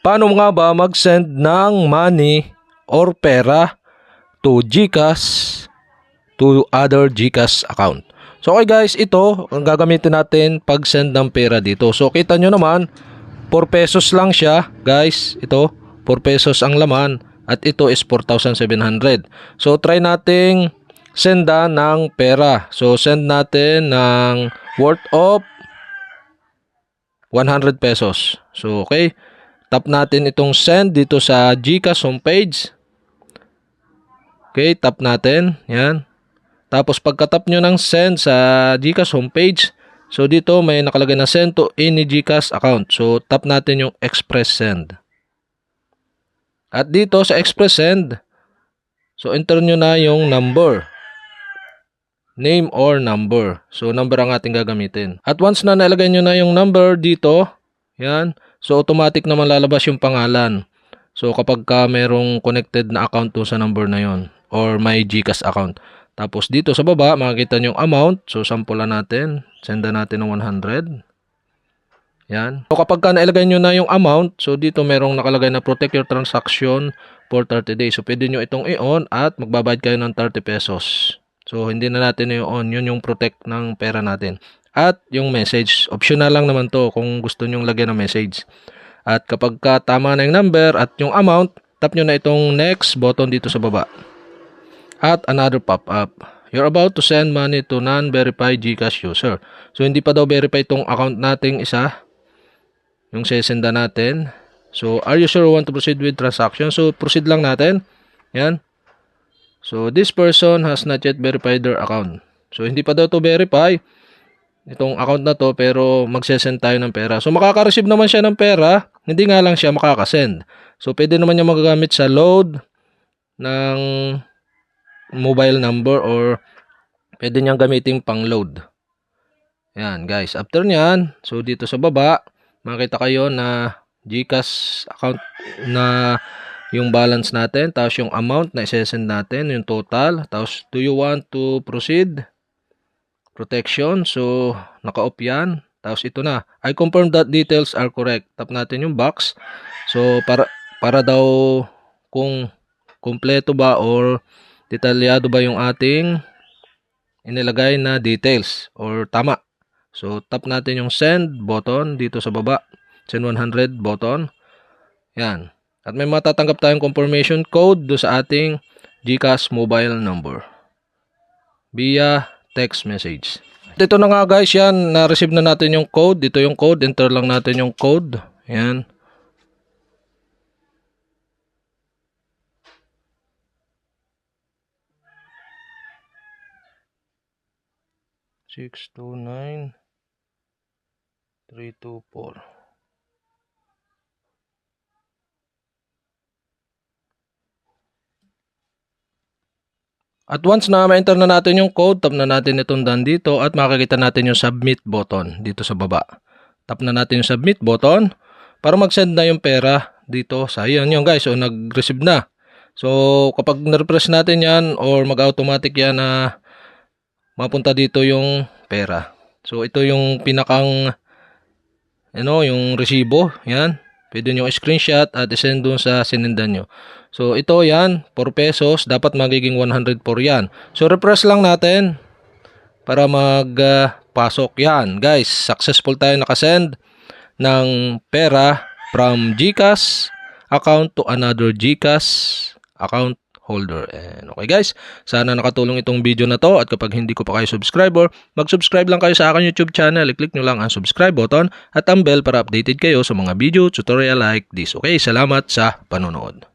Paano nga ba mag-send ng money or pera to GCash to other GCash account? So okay guys, ito ang gagamitin natin pag send ng pera dito. So kita nyo naman, 4 pesos lang siya guys. Ito, 4 pesos ang laman at ito is 4,700. So try nating senda ng pera. So send natin ng worth of 100 pesos. So okay, tap natin itong send dito sa GCash homepage. Okay, tap natin. Yan. Tapos pagka-tap nyo ng send sa GCash homepage, so dito may nakalagay na send to any GCash account. So tap natin yung express send. At dito sa express send, so enter nyo na yung number. Name or number. So number ang ating gagamitin. At once na nalagay nyo na yung number dito, yan, so automatic naman lalabas yung pangalan. So kapag ka merong connected na account to sa number na yon or may GCash account. Tapos dito sa baba, makikita nyo yung amount. So, sampulan natin. Senda natin ng 100. Yan. So, kapag ka nailagay nyo na yung amount, so dito merong nakalagay na protect your transaction for 30 days. So, pwede nyo itong i-on at magbabayad kayo ng 30 pesos. So, hindi na natin i-on. Yun yung protect ng pera natin. At yung message. Optional lang naman to kung gusto nyo lagyan ng message. At kapag ka tama na yung number at yung amount, tap nyo na itong next button dito sa baba at another pop-up. You're about to send money to non-verified GCash user. So, hindi pa daw verify itong account nating isa. Yung sesenda natin. So, are you sure you want to proceed with transaction? So, proceed lang natin. Yan. So, this person has not yet verified their account. So, hindi pa daw to verify itong account na to pero magsesend tayo ng pera. So, makaka-receive naman siya ng pera. Hindi nga lang siya makakasend. So, pwede naman niya magagamit sa load ng mobile number or pwede niyang gamitin pang load. Yan guys. After nyan, so dito sa baba, makita kayo na GCash account na yung balance natin, tapos yung amount na isesend natin, yung total, tapos do you want to proceed? Protection, so naka-off yan. Tapos ito na, I confirm that details are correct. Tap natin yung box. So para para daw kung kumpleto ba or detalyado ba yung ating inilagay na details or tama. So, tap natin yung send button dito sa baba. Send 100 button. Yan. At may matatanggap tayong confirmation code do sa ating GCash mobile number. Via text message. Ito na nga guys, yan. Na-receive na natin yung code. Dito yung code. Enter lang natin yung code. Yan. Six two nine three two four. At once na ma-enter na natin yung code, tap na natin itong done dito at makikita natin yung submit button dito sa baba. Tap na natin yung submit button para mag-send na yung pera dito sa yan. Yung guys, so nag-receive na. So kapag na-refresh natin yan or mag-automatic yan na mapunta dito yung pera. So ito yung pinakang ano, yung resibo, yan. Pwede nyo screenshot at isend dun sa sinendan nyo. So ito yan, 4 pesos, dapat magiging 104 yan. So refresh lang natin para magpasok yan. Guys, successful tayo nakasend ng pera from GCash account to another GCash account holder. And okay guys, sana nakatulong itong video na to at kapag hindi ko pa kayo subscriber, mag-subscribe lang kayo sa akin YouTube channel. I-click nyo lang ang subscribe button at ang bell para updated kayo sa mga video tutorial like this. Okay, salamat sa panonood.